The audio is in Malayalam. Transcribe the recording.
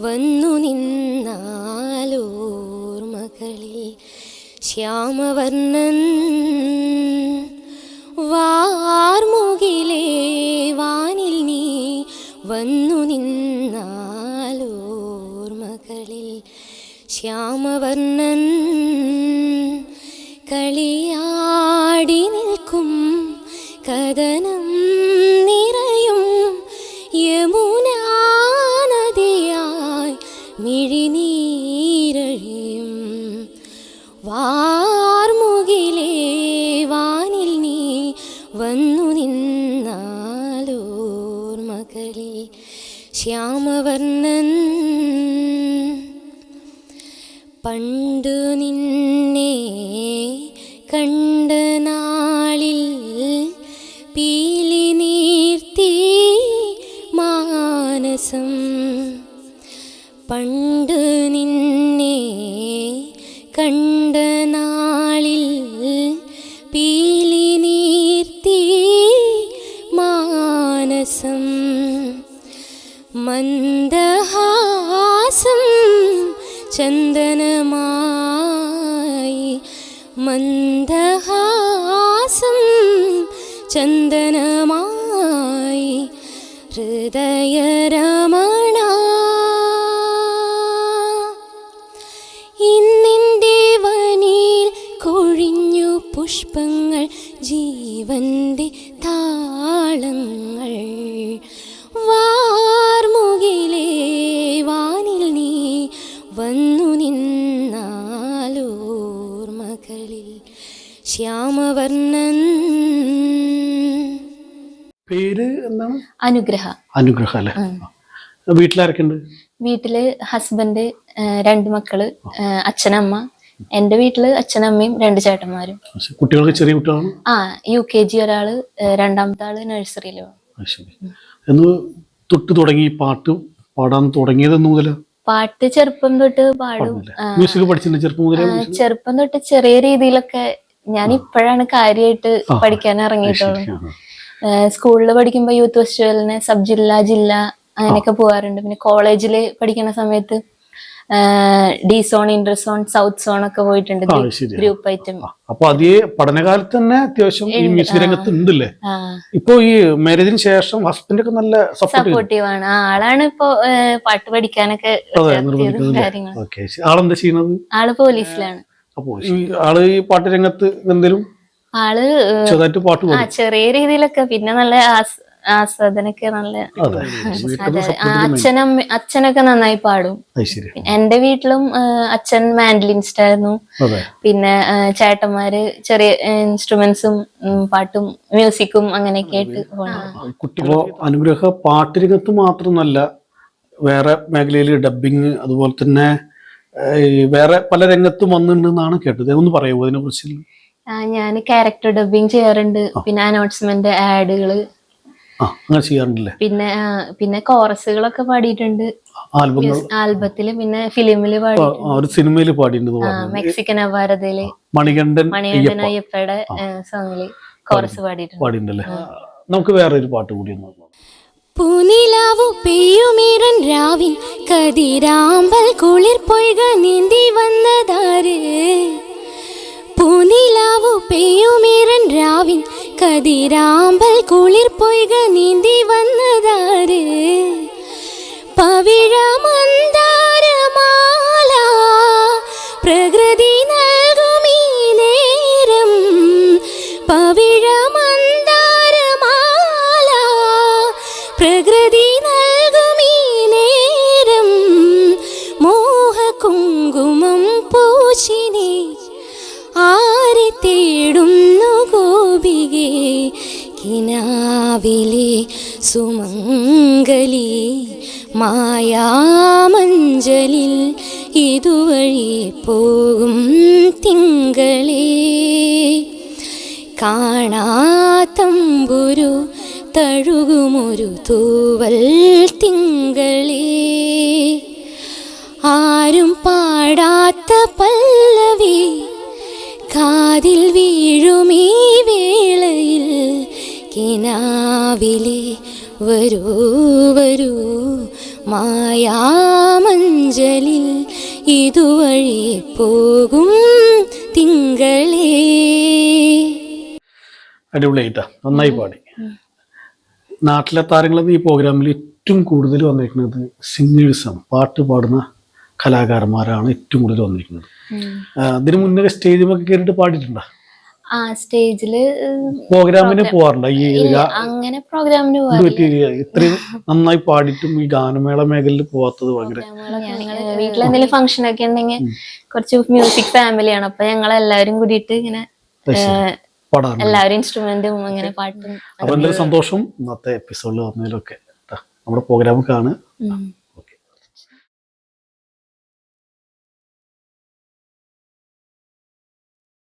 വന്നു നിന്നാലോർമകളിൽ ശ്യാമവർണൻ വാർമുകിലേ വാനിൽ നീ വന്നു നിന്നാലോർമകളിൽ ശ്യാമവർണൻ കളിയാ വാനിൽ നീ വന്നു നിന്നാലോർമകളിൽ ശ്യാമവർണൻ പണ്ടു നിന്നെ കണ്ട നാളിൽ പീലി നീർത്തി മാനസം. പണ്ട് നിന്നെ കണ്ട നാളിൽ പീലി നീർത്തി മാനസം മന്ദഹാസം ചന്ദനമായി മന്ദഹാസം ചന്ദനമായി ഹൃദയരമണ പുഷ്പങ്ങൾ ജീവന്റെ താളങ്ങൾ. വാർമുകിലേ വാനിൽ നീ വന്നു നിന്നാലോർമകളിൽ ശ്യാമവർണൻ. പേര് എന്താണ് അനുഗ്രഹ. അനുഗ്രഹ അല്ലേ? വീട്ടിലാരൊക്കെ വീട്ടിൽ ഹസ്ബൻഡ് രണ്ട് മക്കൾ അച്ഛനമ്മ എന്റെ വീട്ടിൽ അച്ഛനമ്മയും രണ്ട് ചേട്ടന്മാരും. കുട്ടികൾക്ക് ചെറിയ കുട്ടികളാണ്? ആ യു കെ ജി ഒരാൾ രണ്ടാമത്തെ ആൾ നഴ്സറിയിലും. എന്ന് തൊട്ട് തുടങ്ങി പാട്ട് പാടാൻ തുടങ്ങിയത് മുതൽ? പാട്ട് ചെറുപ്പം തൊട്ട് പാടും. മ്യൂസിക് പഠിച്ചിട്ടുണ്ട് ചെറുപ്പം മുതലേ? ചെറുപ്പം തൊട്ട് ചെറിയ രീതിയിലൊക്കെ ഞാൻ ഇപ്പോഴാണ് കാര്യമായിട്ട് പഠിക്കാൻ ഇറങ്ങിയിട്ടുള്ളത്. സ്കൂളിൽ പഠിക്കുമ്പോ സ്കൂളിൽ പഠിക്കുമ്പോൾ യൂത്ത് ഫെസ്റ്റിവലിന് സബ് ജില്ല ജില്ല അങ്ങനെയൊക്കെ പോകാറുണ്ട് പിന്നെ കോളേജിൽ പഠിക്കുന്ന സമയത്ത് D zone inter zone south zone ഒക്കെ പോയിട്ടുണ്ട്. Group item. അപ്പൊ അതേ പഠനകാലത്ത് തന്നെ അത്യാവശ്യം ഈ മ്യൂസിക് രംഗത്ത് ഉണ്ടല്ലേ? ആ. ഇപ്പൊ ഈ മാരേജിന് ശേഷം ഹസ്ബൻഡ് ഒക്കെ നല്ല സപ്പോർട്ട് സപ്പോർട്ടീവ് ആണ് ആളാണ് ഇപ്പൊ പാട്ട് പഠിക്കാനൊക്കെ ആളെന്താ ചെയ്യുന്നത്? ആൾ പോലീസിലാണ്. അപ്പോ ഈ ആൾ ഈ പാട്ട് രംഗത്ത് എന്തെങ്കിലും ആൾ ചെറിയ രീതിയിലൊക്കെ. പിന്നെ നല്ല ആസ്വാദനൊക്കെ നല്ല അച്ഛനമ്മ അച്ഛനൊക്കെ നന്നായി പാടും. എന്റെ വീട്ടിലും അച്ഛൻ മാൻഡലിൻസ്റ്റ് ആയിരുന്നു പിന്നെ ചേട്ടന്മാര് ചെറിയ ഇൻസ്ട്രുമെന്റ്സും പാട്ടും മ്യൂസിക്കും അങ്ങനെയൊക്കെ ആയിട്ട് കുട്ടികളോ അനുഗ്രഹ പാട്ട് രംഗത്ത് മാത്രമല്ല വേറെ മേഖലയിൽ ഡബിങ് അതുപോലെ തന്നെ വേറെ പല രംഗത്തും വന്നിട്ടുണ്ടെന്നാണ് കേട്ടത്. ഒന്ന് പറയുമോ അതിനെ കുറിച്ച് ഞാൻ ക്യാരക്ടർ ഡബിങ് ചെയ്യാറുണ്ട്. പിന്നെ അനൗൺസ്മെന്റ് ആഡുകൾ. അങ്ങനെ ചെയ്യാറുണ്ടല്ലേ? പിന്നെ പിന്നെ കോറസുകളൊക്കെ പാടിയിട്ടുണ്ട്. ആൽബത്തിൽ പിന്നെ ഫിലിമിൽ പാടി സിനിമയിൽ പാടിയിട്ടുണ്ട് മെക്സിക്കൻ അവാരതയിൽ മണികണ്ഠൻ മണികണ്ഠൻ അയ്യപ്പയുടെ സോങ്ങിൽ കോറസ് പാടിയിട്ടുണ്ട്. പാടിയിട്ടുണ്ടല്ലേ നമുക്ക് വേറെ ഒരു പാട്ട് കൂടി. പൂനിലാവു പെയ്യുമീറൻ രാവിൻ കതിരാമ്പൽ കുളിർ പൊയ്ക നീന്തി കതിരാമ്പൽ കുളിർ പൊയ്ക നീന്തി വന്നതാര്? പവിഴ മന്ദാരമാല പ്രകൃതി നൽകുമീ നേരം. പവിഴമന്താരമാല പ്രകൃതി നൽകുമീ നേരം. മോഹകുങ്കുമം പൂശിനി ആരെ തേടും കിനാവിലെ സുമംഗലി മായാമഞ്ചലിൽ ഇതുവഴി പോകും തിങ്കളേ. കാണാത്തമ്പുരു തഴുകുമൊരു തൂവൽ തിങ്കളേ. ആരും പാടാത്ത പല്ലവി കാതിൽ വീഴുമീ വേളയിൽ കിനാവിലെ വരൂ വരൂ. മായാമഞ്ചലിൽ ഇതുവഴി പോകും തിങ്കളേ. അടിപൊളിയായിട്ടാ. നന്നായി പാടി. നാട്ടിലെ താരങ്ങളിൽ ഈ പ്രോഗ്രാമിൽ ഏറ്റവും കൂടുതൽ വന്നിരിക്കുന്നത് സിംഗേഴ്സ് ആണ് പാട്ട് പാടുന്ന കലാകാരന്മാരാണ് ഏറ്റവും കൂടുതൽ വന്നിരിക്കുന്നത്. അതിനു ഇതിനു മുന്നേ സ്റ്റേജിലൊക്കെ കയറിയിട്ട് പാടിയിട്ടുണ്ടോ? ആ സ്റ്റേജിൽ പ്രോഗ്രാമിന് പോവാറുണ്ടോ? ഈ അങ്ങനെ പ്രോഗ്രാമിന് ഇത്രയും നന്നായി പാടിയിട്ടും ഈ ഗാനമേള മേഖലയിൽ പോവാത്തത് ഭയങ്കര ഞങ്ങൾ വീട്ടിൽ എന്തെങ്കിലും ഫംഗ്ഷൻ ഒക്കെ ഉണ്ടെങ്കിൽ കുറച്ച് മ്യൂസിക് ഫാമിലിയാണ് അപ്പൊ ഞങ്ങൾ എല്ലാവരും കൂടിയിട്ട് ഇങ്ങനെ എല്ലാവരും ഇൻസ്ട്രുമെന്റും അങ്ങനെ പാട്ടും അപ്പൊ എന്തൊരു സന്തോഷം. ഇന്നത്തെ എപ്പിസോഡിൽ വന്നതിലൊക്കെ. നമ്മുടെ പ്രോഗ്രാം കാണുക ഉം.